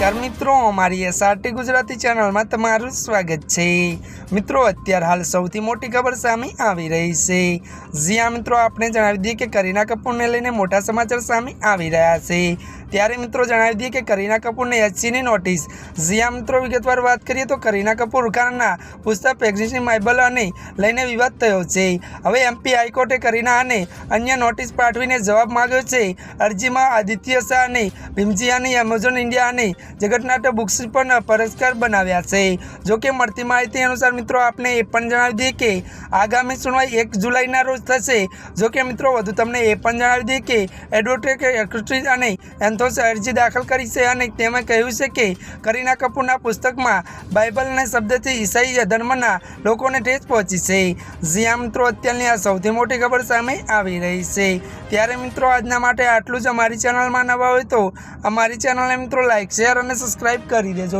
નમસ્કાર મિત્રો અમારી એસઆરટી ગુજરાતી ચેનલમાં તમારું સ્વાગત છે. મિત્રો, અત્યારે હાલ સૌથી મોટી ખબર સામે આવી રહી છે. જ્યાં મિત્રો આપણે જણાવી દઈએ કે કરીના કપૂરને લઈને મોટા સમાચાર સામે આવી રહ્યા છે. ત્યારે, મિત્રો, જણાવી દઈએ કે કરીના કપૂરને એચસીની નોટિસ. જ્યાં મિત્રો, વિગતવાર વાત કરીએ તો કરીના કપૂર ખાનના પુસ્તક પ્રેગ્નન્સી માઇબલ અને લઈને વિવાદ થયો છે. હવે એમપી હાઈકોર્ટે કરીના અને અન્ય નોટિસ પાઠવીને જવાબ માગ્યો છે. અરજીમાં આદિત્ય શાહ અને ભીમજીયાની એમેઝોન ઇન્ડિયા અને જગતનાટ્ય બુક્સ પણ પુરસ્કાર બનાવ્યા છે. જો કે મળતી માહિતી અનુસાર મિત્રો, આપને એ પણ જણાવી દઈએ કે આગામી સુનવાઈ એક જુલાઈના રોજ થશે. જો કે મિત્રો, વધુ તમને એ પણ જણાવી દઈએ કે એડવોકેટ અને એન્થોસે અરજી દાખલ કરી છે અને તેમાં કહ્યું છે કે કરીના કપૂરના પુસ્તકમાં બાઇબલના શબ્દથી ઈસાઈ ધર્મના લોકોને ઠેસ પહોંચી છે. જ્યાં મિત્રો, અત્યારની આ સૌથી મોટી ખબર સામે આવી રહી છે. ત્યારે મિત્રો, આજના માટે આટલું જ. અમારી ચેનલમાં નવા હોય તો અમારી ચેનલને મિત્રો લાઇક શેર અને સબસ્ક્રાઈબ કરી દેજો.